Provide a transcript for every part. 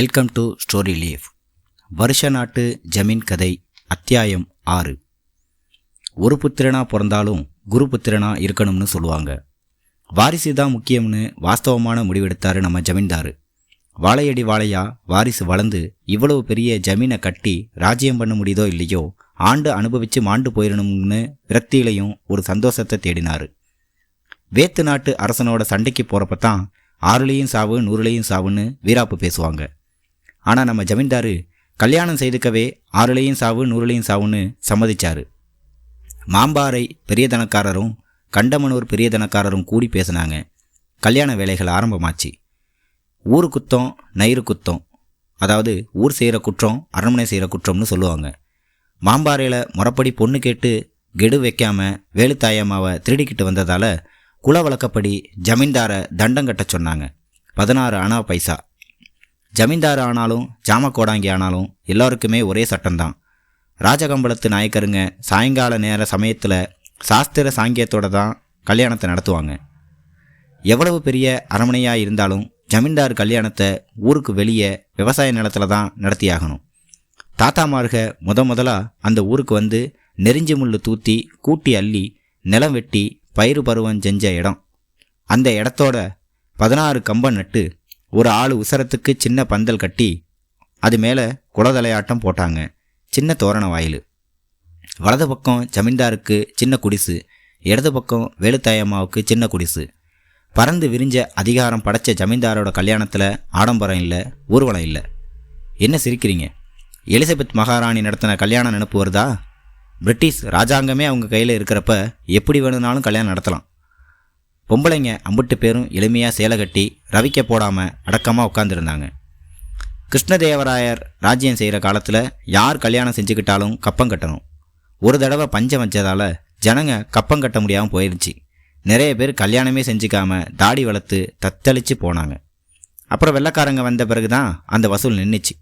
Welcome to story leaf வருஷ நாட்டு ஜமீன் கதை அத்தியாயம் ஆறு. ஒரு புத்திரனா பிறந்தாலும் குரு புத்திரனா இருக்கணும்னு சொல்லுவாங்க. வாரிசு தான் முக்கியம்னு வாஸ்தவமான முடிவெடுத்தாரு நம்ம ஜமீன்தாரு. வாழையடி வாழையா வாரிசு வளர்ந்து இவ்வளவு பெரிய ஜமீனை கட்டி ராஜ்யம் பண்ண முடியுதோ இல்லையோ ஆண்டு அனுபவிச்சு மாண்டு போயிடணும்னு விரக்தியிலையும் ஒரு சந்தோஷத்தை தேடினார். வேத்து நாட்டு அரசனோட சண்டைக்கு போகிறப்ப தான் ஆறுலேயும் சாவு நூறுலேயும் சாவுன்னு வீராப்பு பேசுவாங்க. ஆனால் நம்ம ஜமீன்தாரு கல்யாணம் செய்துக்கவே ஆறுலையும் சாவு நூறுலையும் சாவுன்னு சம்மதிச்சார். மாம்பாறை பெரிய தனக்காரரும் கண்டமனூர் பெரிய தனக்காரரும் கூடி பேசினாங்க. கல்யாண வேலைகள் ஆரம்பமாச்சு. ஊரு குத்தம் நயிறு குத்தம். அதாவது ஊர் செய்கிற குற்றம் அரண்மனை செய்கிற குற்றம்னு சொல்லுவாங்க. மாம்பாறையில் முறப்படி பொண்ணு கேட்டு கெடு வைக்காம வேலுத்தாயம்மாவை திருடிக்கிட்டு வந்ததால் குல வழக்கப்படி ஜமீன்தாரை தண்டம் கட்ட சொன்னாங்க. பதினாறு அணா பைசா. ஜமீன்தார் ஆனாலும் ஜாமக்கோடாங்கி ஆனாலும் எல்லாருக்குமே ஒரே சட்டம்தான். ராஜகம்பளத்து நாயக்கருங்க சாயங்கால நேர சமயத்தில் சாஸ்திர சாங்கியத்தோட தான் கல்யாணத்தை நடத்துவாங்க. எவ்வளவு பெரிய அரமனையாக இருந்தாலும் ஜமீன்தார் கல்யாணத்தை ஊருக்கு வெளியே விவசாய நிலத்துல தான் நடத்தியாகணும். தாத்தாமார்க முத முதலாக அந்த ஊருக்கு வந்து நெறிஞ்சி முள்ளு தூத்தி கூட்டி அள்ளி நிலம் வெட்டி பயிறு பருவம் செஞ்ச இடம். அந்த இடத்தோட பதினாறு கம்பம் நட்டு ஒரு ஆள் உசரத்துக்கு சின்ன பந்தல் கட்டி அது மேலே குலதலையாட்டம் போட்டாங்க. சின்ன தோரண வாயில். வலது பக்கம் ஜமீன்தாருக்கு சின்ன குடிசு இடது பக்கம் வேலுத்தாயம்மாவுக்கு சின்ன குடிசு. பறந்து விரிஞ்ச அதிகாரம் படைச்ச ஜமீன்தாரோட கல்யாணத்தில் ஆடம்பரம் இல்லை ஊர்வலம் இல்லை. என்ன சிரிக்கிறீங்க? எலிசபெத் மகாராணி நடத்தின கல்யாணம் நினப்பு வருதா? பிரிட்டிஷ் ராஜாங்கமே அவங்க கையில் இருக்கிறப்ப எப்படி வேணும்னாலும் கல்யாணம் நடத்தலாம். பொம்பளைங்க அம்புட்டு பேரும் எளிமையாக சேலை கட்டி ரவிக்க போடாமல் அடக்கமாக உட்காந்துருந்தாங்க கிருஷ்ணதேவராயர் ராஜ்யம் செய்கிற காலத்தில் யார் கல்யாணம் செஞ்சுக்கிட்டாலும் கப்பம் கட்டணும். ஒரு தடவை பஞ்சம் வச்சதால் ஜனங்க கப்பம் கட்ட முடியாமல் போயிடுச்சு நிறைய பேர் கல்யாணமே செஞ்சுக்காமல் தாடி வளர்த்து தத்தளித்து போனாங்க. அப்புறம் வெள்ளக்காரங்க வந்த பிறகு தான் அந்த வசூல் நின்றுச்சு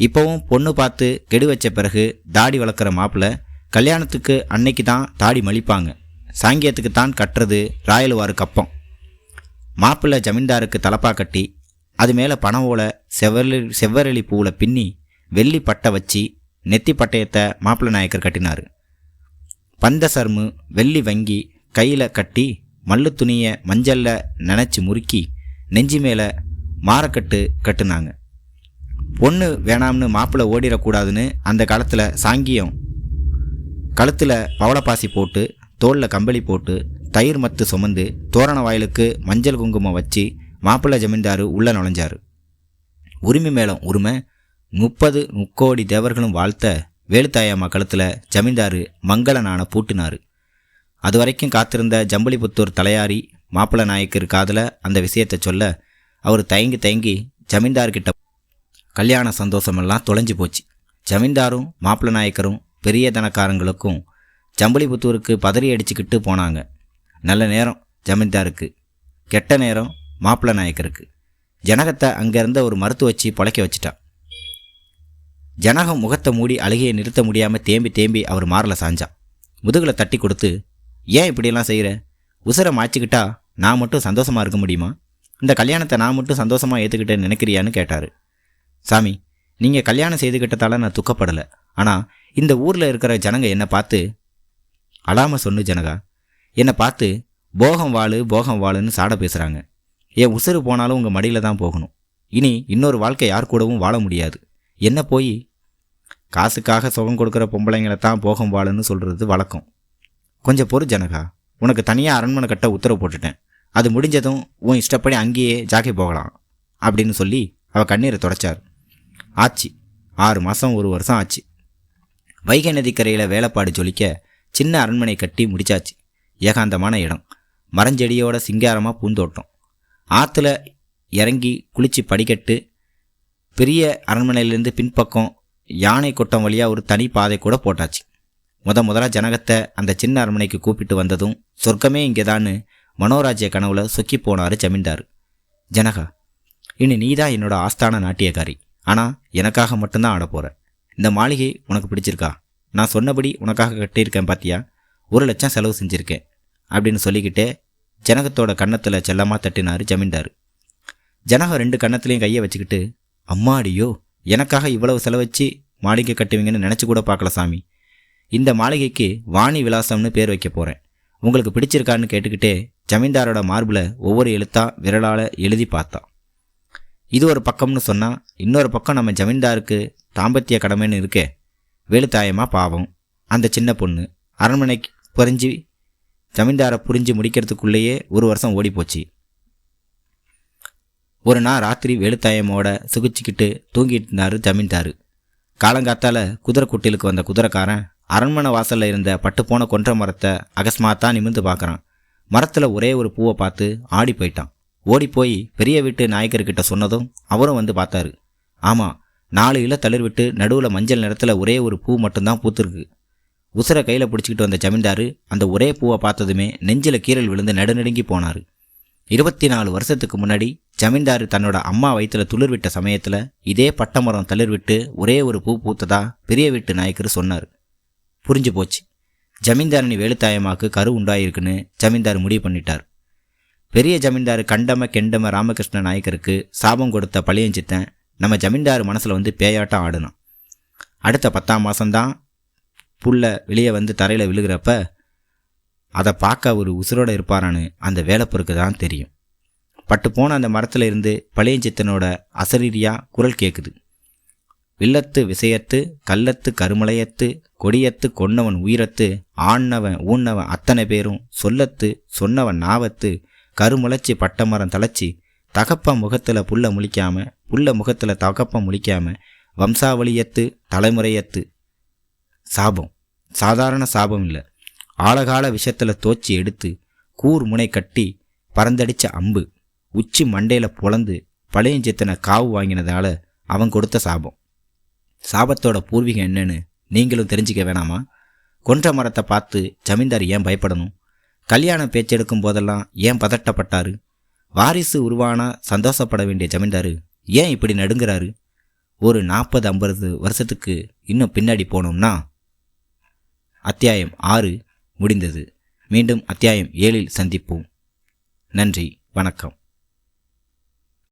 இப்போவும் பொண்ணு பார்த்து கெடு வச்ச பிறகு தாடி வளர்க்குற மாப்பிள்ளை கல்யாணத்துக்கு அன்னைக்கு தான் தாடி மலிப்பாங்க. சாங்கியத்துக்கு தான் கட்டுறது ராயலுவாரு கப்பம் மாப்பிள்ளை ஜமீன்தாருக்கு தலப்பா கட்டி அது மேலே பனவோல ஓலை செவ்வரளி செவ்வரளி பூவில் பின்னி வெள்ளி பட்டை வச்சு நெத்தி பட்டயத்தை மாப்பிள்ளை நாயக்கர் கட்டினார். பந்த சர்மு வெள்ளி வங்கி கையில் கட்டி மல்லு துணியை மஞ்சளில் நினச்சி முறுக்கி நெஞ்சி மேலே மாரக்கட்டு கட்டுனாங்க. பொண்ணு வேணாம்னு மாப்பிள்ளை ஓடிடக்கூடாதுன்னு அந்த காலத்தில் சாங்கியம் கழுத்தில் பவளப்பாசி போட்டு தோளில் கம்பளி போட்டு தயிர் மத்து சுமந்து தோரண வாயிலுக்கு மஞ்சள் குங்குமம் வச்சு மாப்பிள்ளை ஜமீன்தாரு உள்ளே நுழைஞ்சாரு. உரிமை மேளம் உரிமை முப்பது முக்கோடி தேவர்களும் வாழ்த்த வேலுத்தாயம்மா கழுத்தில் ஜமீன்தாரு நாணை பூட்டினாரு. அது வரைக்கும் காத்திருந்த ஜம்பளிபுத்தூர் தலையாரி மாப்பிள்ளை நாயக்கர் காதில் அந்த விஷயத்தை சொல்ல அவர் தயங்கி தயங்கி ஜமீன்தார்கிட்ட கல்யாண சந்தோஷமெல்லாம் தொலைஞ்சு போச்சு. ஜமீன்தாரும் மாப்பிள்ளை நாயக்கரும் பெரிய தனக்காரங்களுக்கும் ஜம்பளிபுத்தூருக்கு பதறி அடிச்சுக்கிட்டு போனாங்க. நல்ல நேரம் ஜமீன்தாருக்கு. கெட்ட நேரம் மாப்பிள்ள நாயக்கருக்கு. ஜனகத்தை அங்கேருந்த ஒரு மருத்துவ வச்சு பொழைக்க வச்சிட்டான் ஜனகம் முகத்தை மூடி அழுகையை நிறுத்த முடியாமல் தேம்பி தேம்பி அவர் மாரில் சாஞ்சான் முதுகில் தட்டி கொடுத்து ஏன் இப்படியெல்லாம் செய்கிற உசுரை மாய்ச்சிக்கிட்டா நான் மட்டும் சந்தோஷமாக இருக்க முடியுமா? இந்த கல்யாணத்தை நான் மட்டும் சந்தோஷமாக ஏற்றுக்கிட்டேன்னு நினைக்கிறியான்னு கேட்டார். சாமி நீங்கள் கல்யாணம் செய்துக்கிட்டதால நான் துக்கப்படலை. ஆனால் இந்த ஊரில் இருக்கிற ஜனங்க என்னை பார்த்து அழாமல் சொன்னு ஜனகா என்னை பார்த்து போகம் வாழு போகம் வாழுன்னு சாட பேசுகிறாங்க என் உசுறு போனாலும் உங்கள் மடியில் தான் போகணும். இனி இன்னொரு வாழ்க்கை யார் கூடவும் வாழ முடியாது. என்ன போய்? காசுக்காக சுகம் கொடுக்குற பொம்பளைங்களை தான் போகம் வாழுன்னு சொல்கிறது வழக்கம். கொஞ்சம் பொறு ஜனகா. உனக்கு தனியாக அரண்மனை கட்ட உத்தரவு போட்டுட்டேன். அது முடிஞ்சதும் உன் இஷ்டப்படி அங்கேயே ஜாக்கி போகலாம் அப்படின்னு சொல்லி அவள் கண்ணீரை தொடச்சார். ஆச்சு. ஆறு மாதம் ஒரு வருஷம் ஆச்சு. வைகை நதிக்கரையில் வேலைப்பாடு ஜொலிக்க சின்ன அரண்மனை கட்டி முடிச்சாச்சு. ஏகாந்தமான இடம். மரஞ்செடியோட சிங்காரமாக பூந்தோட்டம். ஆற்றுல இறங்கி குளிச்சு படிக்கட்டு பெரிய அரண்மனையிலேருந்து பின்பக்கம் யானை கொட்டம் வழியாக ஒரு தனி பாதை கூட போட்டாச்சு. முத முதலாக ஜனகத்தை அந்த சின்ன அரண்மனைக்கு கூப்பிட்டு வந்ததும் சொர்க்கமே இங்கேதான்னு மனோராஜ்ய கனவுல சொக்கி போனார் ஜமீன்தார். ஜனகா இனி நீ தான் என்னோட ஆஸ்தான நாட்டியக்காரி. ஆனால் எனக்காக மட்டும்தான் ஆட போகிற இந்த மாளிகை உனக்கு பிடிச்சிருக்கா? நான் சொன்னபடி உனக்காக கட்டியிருக்கேன் பாத்தியா? ஒரு லட்சம் செலவு செஞ்சுருக்கேன் அப்படின்னு சொல்லிக்கிட்டே ஜனகத்தோட கன்னத்தில் செல்லமாக தட்டினார் ஜமீன்தார். ஜனகம் ரெண்டு கன்னத்துலேயும் கையை வச்சுக்கிட்டு அம்மாடியோ எனக்காக இவ்வளவு செலவச்சு மாளிகை கட்டுவீங்கன்னு நினச்சி கூட பார்க்கல சாமி. இந்த மாளிகைக்கு வாணி விலாசம்னு பேர் வைக்க போகிறேன் உங்களுக்கு பிடிச்சிருக்கான்னு கேட்டுக்கிட்டே ஜமீன்தாரோட மார்பில் ஒவ்வொரு எழுத்தா விரலால் எழுதி பார்த்தான் இது ஒரு பக்கம்னு சொன்னால் இன்னொரு பக்கம் நம்ம ஜமீன்தாருக்கு தாம்பத்திய கடமைன்னு இருக்கே வேலுத்தாயமா பாவம். அந்த சின்ன பொண்ணு அரண்மனைக்கு புரிஞ்சு ஜமீன்தாரை புரிஞ்சு முடிக்கிறதுக்குள்ளேயே ஒரு வருஷம் ஓடிப்போச்சு. ஒரு நாள் ராத்திரி வேலுத்தாயமோட சுகிச்சிக்கிட்டு தூங்கிட்டு இருந்தார் ஜமீன்தார். காலங்காத்தால் குதிரை குட்டிலுக்கு வந்த குதிரைக்காரன் அரண்மனை வாசலில் இருந்த பட்டுப்போன கொன்ற மரத்தை அகஸ்மாத்தா நிமிர்ந்து பார்க்குறான். மரத்தில் ஒரே ஒரு பூவை பார்த்து ஆடி போயிட்டான். ஓடி போய் பெரிய வீட்டு நாயக்கர்கிட்ட சொன்னதும் அவரும் வந்து பார்த்தாரு. ஆமாம் நாலு இல தளிர் விட்டு நடுவில் மஞ்சள் நிறத்தில் ஒரே ஒரு பூ மட்டும்தான் பூத்துருக்கு. உசுரை கையில் பிடிச்சிக்கிட்டு வந்த ஜமீன்தார் அந்த ஒரே பூவை பார்த்ததுமே நெஞ்சில் கீரல் விழுந்து நடுநடுங்கி போனாரு. இருபத்தி நாலு வருஷத்துக்கு முன்னாடி ஜமீன்தார் தன்னோட அம்மா வயிற்றுல துளிர் விட்ட சமயத்தில் இதே பட்டமரம் தளிர் விட்டு ஒரே ஒரு பூ பூத்ததா பெரிய வீட்டு நாயக்கர் சொன்னார். புரிஞ்சு போச்சு. ஜமீன்தாரணி வேலுத்தாயமாக்கு கரு உண்டாயிருக்குன்னு ஜமீன்தார் முடிவு பண்ணிட்டார். பெரிய ஜமீன்தார் கண்டம கெண்டம ராமகிருஷ்ண நாயக்கருக்கு சாபம் கொடுத்த பழியஞ்சித்தன் நம்ம ஜமீன்தார் மனசில் வந்து பேயாட்டம் ஆடணும் அடுத்த பத்தாம் மாதம்தான் புல்ல வெளியே வந்து தரையில் விழுகிறப்ப அதை பார்க்க ஒரு உசுரோடு இருப்பாரான்னு அந்த வேலைப்பொருக்கு தான் தெரியும். பட்டு போன அந்த மரத்தில் இருந்து பழையஞ்சித்தனோட அசரீரியாக குரல் கேட்குது வில்லத்து விசையத்து கல்லத்து கருமலையத்து கொடியத்து கொன்னவன் உயிரத்து ஆண்ணவன் ஊன்னவன் அத்தனை பேரும் சொல்லத்து சொன்னவன் நாவத்து கருமுளைச்சி பட்டமரம் தளச்சி தகப்ப முகத்தில் புல்ல முழிக்காம புல்ல முகத்தில் தகப்ப முழிக்காம வம்சாவளியத்து தலைமுறையத்து சாபம். சாதாரண சாபம் இல்லை. ஆழகால விஷத்தில் தோச்சி எடுத்து கூர் முனை கட்டி பறந்தடிச்ச அம்பு உச்சி மண்டையில் புலந்து பழையஞ்சித்தனை காவு வாங்கினதால அவன் கொடுத்த சாபம். சாபத்தோட பூர்வீகம் என்னன்னு நீங்களும் தெரிஞ்சுக்க வேணாமா? கொன்ற மரத்தை பார்த்து ஜமீன்தார் ஏன் பயப்படணும்? கல்யாணம் பேச்செடுக்கும் போதெல்லாம் ஏன் பதட்டப்பட்டாரு? வாரிசு உருவானா சந்தோஷப்பட வேண்டிய ஜமீன்தாரு ஏன் இப்படி நடுங்கிறாரு? ஒரு நாற்பது ஐம்பது வருஷத்துக்கு இன்னும் பின்னாடி போனோம்னா? அத்தியாயம் ஆறு முடிந்தது. மீண்டும் அத்தியாயம் ஏழில் சந்திப்போம். நன்றி வணக்கம்.